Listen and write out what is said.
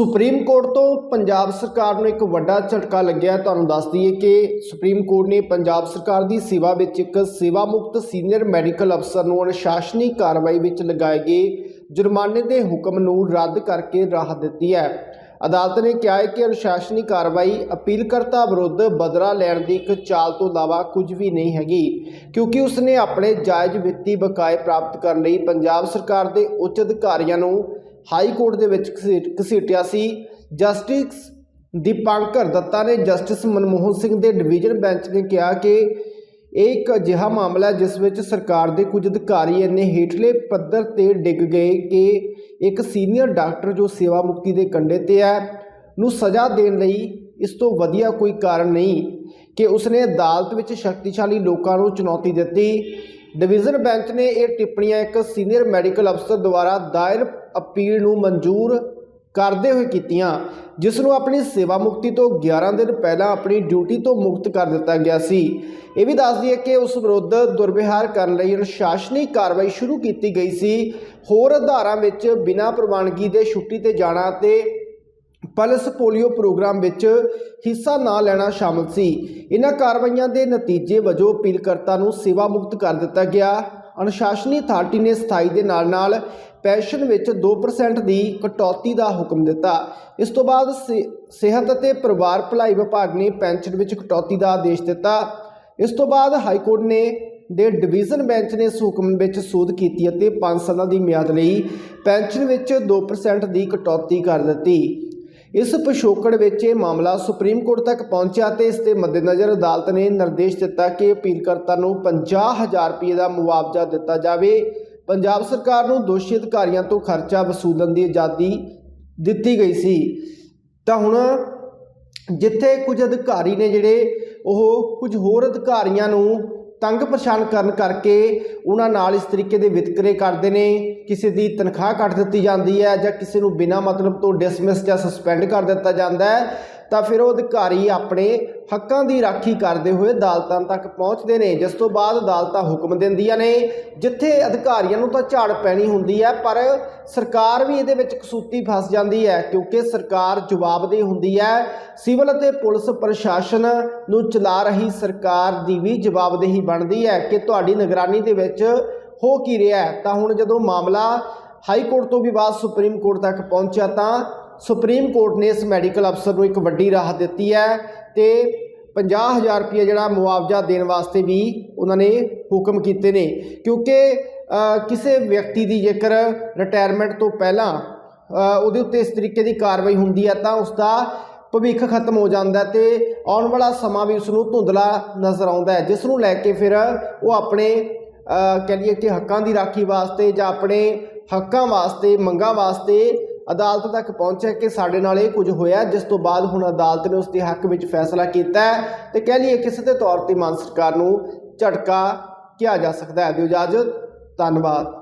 Supreme court ਤੋਂ ਪੰਜਾਬ ਸਰਕਾਰ ਨੂੰ ਇੱਕ ਵੱਡਾ ਝਟਕਾ ਲੱਗਿਆ। ਤੁਹਾਨੂੰ ਦੱਸ ਦਈਏ ਕਿ ਸੁਪਰੀਮ ਕੋਰਟ ਨੇ ਪੰਜਾਬ ਸਰਕਾਰ ਦੀ ਸੇਵਾ ਵਿੱਚ ਇੱਕ ਸੇਵਾ ਮੁਕਤ ਸੀਨੀਅਰ ਮੈਡੀਕਲ ਅਫਸਰ ਨੂੰ ਅਨੁਸ਼ਾਸਨੀ ਕਾਰਵਾਈ ਵਿੱਚ ਲਗਾਏ ਗਏ ਜੁਰਮਾਨੇ ਦੇ ਹੁਕਮ ਨੂੰ ਰੱਦ ਕਰਕੇ ਰਾਹਤ ਦਿੱਤੀ ਹੈ। ਅਦਾਲਤ ਨੇ ਕਿਹਾ ਹੈ ਕਿ ਅਨੁਸ਼ਾਸਨੀ ਕਾਰਵਾਈ ਅਪੀਲਕਰਤਾ ਵਿਰੁੱਧ ਬਦਲਾ ਲੈਣ ਦੀ ਇੱਕ ਚਾਲ ਤੋਂ ਇਲਾਵਾ ਕੁਝ ਵੀ ਨਹੀਂ ਹੈਗੀ, ਕਿਉਂਕਿ ਉਸਨੇ ਆਪਣੇ ਜਾਇਜ਼ ਵਿੱਤੀ ਬਕਾਏ ਪ੍ਰਾਪਤ ਕਰਨ ਲਈ ਪੰਜਾਬ ਸਰਕਾਰ ਦੇ ਉੱਚ ਅਧਿਕਾਰੀਆਂ ਨੂੰ ਹਾਈ ਕੋਰਟ ਦੇ ਵਿੱਚ ਘਸੀਟ- ਘਸੀਟਿਆ ਸੀ। ਜਸਟਿਸ ਦੀਪਾਂਕਰ ਦੱਤਾ ਨੇ ਜਸਟਿਸ ਮਨਮੋਹਨ ਸਿੰਘ ਦੇ ਡਿਵੀਜ਼ਨ ਬੈਂਚ ਨੇ ਕਿਹਾ ਕਿ ਇਹ ਇੱਕ ਅਜਿਹਾ ਮਾਮਲਾ ਹੈ ਜਿਸ ਵਿੱਚ ਸਰਕਾਰ ਦੇ ਕੁਝ ਅਧਿਕਾਰੀ ਇੰਨੇ ਹੇਠਲੇ ਪੱਧਰ ਤੇ ਡਿੱਗ ਗਏ ਕਿ ਇੱਕ ਸੀਨੀਅਰ ਡਾਕਟਰ ਜੋ ਸੇਵਾ ਮੁਕਤੀ ਦੇ ਕੰਢੇ ਤੇ ਹੈ, ਨੂੰ ਸਜ਼ਾ ਦੇਣ ਲਈ ਇਸ ਤੋਂ ਵਧੀਆ ਕੋਈ ਕਾਰਨ ਨਹੀਂ। ਕਿ ਉਸਨੇ ਅਦਾਲਤ ਵਿੱਚ ਸ਼ਕਤੀਸ਼ਾਲੀ ਲੋਕਾਂ ਨੂੰ ਚੁਣੌਤੀ ਦਿੱਤੀ। ਡਿਵੀਜ਼ਨ ਬੈਂਚ ਨੇ ਇਹ ਟਿੱਪਣੀਆਂ ਇੱਕ ਸੀਨੀਅਰ ਮੈਡੀਕਲ ਅਫਸਰ ਦੁਆਰਾ ਦਾਇਰ ਅਪੀਲ ਨੂੰ ਮਨਜ਼ੂਰ ਕਰਦੇ ਹੋਏ ਕੀਤੀਆਂ, ਜਿਸ ਨੂੰ ਆਪਣੀ ਸੇਵਾ ਮੁਕਤੀ ਤੋਂ 11 ਦਿਨ ਪਹਿਲਾਂ ਆਪਣੀ ਡਿਊਟੀ ਤੋਂ ਮੁਕਤ ਕਰ ਦਿੱਤਾ ਗਿਆ ਸੀ। ਇਹ ਵੀ ਦੱਸਦੀ ਹੈ ਕਿ ਉਸ ਵਿਰੁੱਧ ਦੁਰਵਿਹਾਰ ਕਰਨ ਲਈ ਅਨੁਸ਼ਾਸਨੀ ਕਾਰਵਾਈ ਸ਼ੁਰੂ ਕੀਤੀ ਗਈ ਸੀ। ਹੋਰ ਆਧਾਰਾਂ ਵਿੱਚ ਬਿਨਾਂ ਪ੍ਰਵਾਨਗੀ ਦੇ ਛੁੱਟੀ ਤੇ ਜਾਣਾ ਤੇ ਪਲਸ ਪੋਲੀਓ ਪ੍ਰੋਗਰਾਮ ਵਿੱਚ ਹਿੱਸਾ ਨਾ ਲੈਣਾ ਸ਼ਾਮਲ ਸੀ। ਇਹਨਾਂ ਕਾਰਵਾਈਆਂ ਦੇ ਨਤੀਜੇ ਵਜੋਂ ਅਪੀਲਕਰਤਾ ਨੂੰ ਸੇਵਾ ਮੁਕਤ ਕਰ ਦਿੱਤਾ ਗਿਆ। ਅਨੁਸ਼ਾਸਨੀ ਅਥਾਰਟੀ ਨੇ ਸਥਾਈ ਦੇ ਨਾਲ-ਨਾਲ ਪੈਨਸ਼ਨ ਵਿੱਚ 2% ਦੀ ਕਟੌਤੀ ਦਾ ਹੁਕਮ ਦਿੱਤਾ। ਇਸ ਤੋਂ ਬਾਅਦ ਸਿ- ਸਿਹਤ ਅਤੇ ਪਰਿਵਾਰ ਭਲਾਈ ਵਿਭਾਗ ਨੇ ਪੈਨਸ਼ਨ ਵਿੱਚ ਕਟੌਤੀ ਦਾ ਆਦੇਸ਼ ਦਿੱਤਾ। ਇਸ ਤੋਂ ਬਾਅਦ ਹਾਈ ਕੋਰਟ ਨੇ, ਦੇ ਡਿਵੀਜ਼ਨ ਬੈਂਚ ਨੇ ਇਸ ਹੁਕਮ ਵਿੱਚ ਸੋਧ ਕੀਤੀ ਅਤੇ 5 ਸਾਲਾਂ ਦੀ ਮਿਆਦ ਲਈ ਪੈਨਸ਼ਨ ਵਿੱਚ 2% ਦੀ ਕਟੌਤੀ ਕਰ ਦਿੱਤੀ। ਇਸ ਪਿਛੋਕੜ ਵਿੱਚ ਇਹ ਮਾਮਲਾ ਸੁਪਰੀਮ ਕੋਰਟ ਤੱਕ ਪਹੁੰਚਿਆ ਤੇ ਇਸ ਦੇ ਮੱਦੇਨਜ਼ਰ ਅਦਾਲਤ ਨੇ ਨਿਰਦੇਸ਼ ਦਿੱਤਾ ਕਿ ਅਪੀਲਕਰਤਾ ਨੂੰ 50000 ਰੁਪਏ ਦਾ ਮੁਆਵਜ਼ਾ ਦਿੱਤਾ ਜਾਵੇ। ਪੰਜਾਬ ਸਰਕਾਰ ਨੂੰ ਦੋਸ਼ੀ ਅਧਿਕਾਰੀਆਂ ਤੋਂ ਖਰਚਾ ਵਸੂਲਣ ਦੀ ਆਜ਼ਾਦੀ ਦਿੱਤੀ ਗਈ ਸੀ। ਤਾਂ ਹੁਣ ਜਿੱਥੇ ਕੁਝ ਅਧਿਕਾਰੀ ਨੇ ਜਿਹੜੇ ਉਹ ਕੁਝ ਹੋਰ ਅਧਿਕਾਰੀਆਂ ਨੂੰ ਤੰਗ ਪਰੇਸ਼ਾਨ ਕਰਨ ਕਰਕੇ ਉਹਨਾਂ ਨਾਲ ਇਸ ਤਰੀਕੇ ਦੇ ਵਿਤਕਰੇ ਕਰਦੇ ਨੇ, ਕਿਸੇ ਦੀ ਤਨਖਾਹ ਕੱਟ ਦਿੱਤੀ ਜਾਂਦੀ ਹੈ ਜਾਂ ਕਿਸੇ ਨੂੰ ਬਿਨਾਂ ਮਤਲਬ ਤੋਂ ਡਿਸਮਿਸ ਜਾਂ ਸਸਪੈਂਡ ਕਰ ਦਿੱਤਾ ਜਾਂਦਾ ਹੈ ਤਾਂ ਫਿਰ ਉਹ ਅਧਿਕਾਰੀ ਆਪਣੇ ਹੱਕਾਂ ਦੀ ਰਾਖੀ ਕਰਦੇ ਹੋਏ ਅਦਾਲਤਾਂ ਤੱਕ ਪਹੁੰਚਦੇ ਨੇ, ਜਿਸ ਤੋਂ ਬਾਅਦ ਅਦਾਲਤਾਂ ਹੁਕਮ ਦਿੰਦੀਆਂ ਨੇ। ਜਿੱਥੇ ਅਧਿਕਾਰੀਆਂ ਨੂੰ ਤਾਂ ਝਾੜ ਪੈਣੀ ਹੁੰਦੀ ਹੈ, ਪਰ ਸਰਕਾਰ ਵੀ ਇਹਦੇ ਵਿੱਚ ਕਸੂਤੀ ਫਸ ਜਾਂਦੀ ਹੈ, ਕਿਉਂਕਿ ਸਰਕਾਰ ਜਵਾਬਦੇਹ ਹੁੰਦੀ ਹੈ। ਸਿਵਲ ਅਤੇ ਪੁਲਿਸ ਪ੍ਰਸ਼ਾਸਨ ਨੂੰ ਚਲਾ ਰਹੀ ਸਰਕਾਰ ਦੀ ਵੀ ਜਵਾਬਦੇਹੀ ਬਣਦੀ ਹੈ ਕਿ ਤੁਹਾਡੀ ਨਿਗਰਾਨੀ ਦੇ ਵਿੱਚ ਹੋ ਕੀ ਰਿਹਾ ਤਾਂ ਹੁਣ ਜਦੋਂ ਮਾਮਲਾ ਹਾਈ ਕੋਰਟ ਤੋਂ ਵੀ ਬਾਅਦ ਸੁਪਰੀਮ ਕੋਰਟ ਤੱਕ ਪਹੁੰਚਿਆ ਤਾਂ ਸੁਪਰੀਮ ਕੋਰਟ ਨੇ ਇਸ ਮੈਡੀਕਲ ਅਫਸਰ ਨੂੰ ਇੱਕ ਵੱਡੀ ਰਾਹਤ ਦਿੱਤੀ ਹੈ ਤੇ 50000 ਰੁਪਏ ਜਿਹੜਾ ਮੁਆਵਜ਼ਾ ਦੇਣ ਵਾਸਤੇ ਵੀ ਉਹਨਾਂ ਨੇ ਹੁਕਮ ਕੀਤੇ ਨੇ। ਕਿਉਂਕਿ ਕਿਸੇ ਵਿਅਕਤੀ ਦੀ ਜੇਕਰ ਰਿਟਾਇਰਮੈਂਟ ਤੋਂ ਪਹਿਲਾਂ ਉਹਦੇ ਉੱਤੇ ਇਸ ਤਰੀਕੇ ਦੀ ਕਾਰਵਾਈ ਹੁੰਦੀ ਹੈ ਤਾਂ ਉਸ ਦਾ ਭਵਿੱਖ ਖਤਮ ਹੋ ਜਾਂਦਾ ਹੈ ਤੇ ਆਉਣ ਵਾਲਾ ਸਮਾਂ ਵੀ ਉਸ ਨੂੰ ਧੁੰਦਲਾ ਨਜ਼ਰ ਆਉਂਦਾ ਹੈ ਜਿਸ ਨੂੰ ਲੈ ਕੇ ਫਿਰ ਉਹ ਆਪਣੇ ਅ, ਕਹਿ ਲਈਏ ਕਿ ਹੱਕਾਂ ਦੀ ਰਾਖੀ ਵਾਸਤੇ ਜਾਂ ਆਪਣੇ ਹੱਕਾਂ ਵਾਸਤੇ ਮੰਗਾਂ ਵਾਸਤੇ ਅਦਾਲਤ ਤੱਕ ਪਹੁੰਚਿਆ ਕਿ ਸਾਡੇ ਨਾਲ ਇਹ ਕੁਝ ਹੋਇਆ, ਜਿਸ ਤੋਂ ਬਾਅਦ ਹੁਣ ਅਦਾਲਤ ਨੇ ਉਸ ਦੇ ਹੱਕ ਵਿੱਚ ਫੈਸਲਾ ਕੀਤਾ ਹੈ ਤੇ ਕਹਿ ਲਈਏ ਕਿਸੇ ਦੇ ਤੌਰ ਤੇ ਮਾਨ ਸਰਕਾਰ ਨੂੰ ਝਟਕਾ ਕਿਹਾ ਜਾ ਸਕਦਾ ਹੈ। ਦਿਓ ਇਜਾਜ਼ਤ, ਧੰਨਵਾਦ।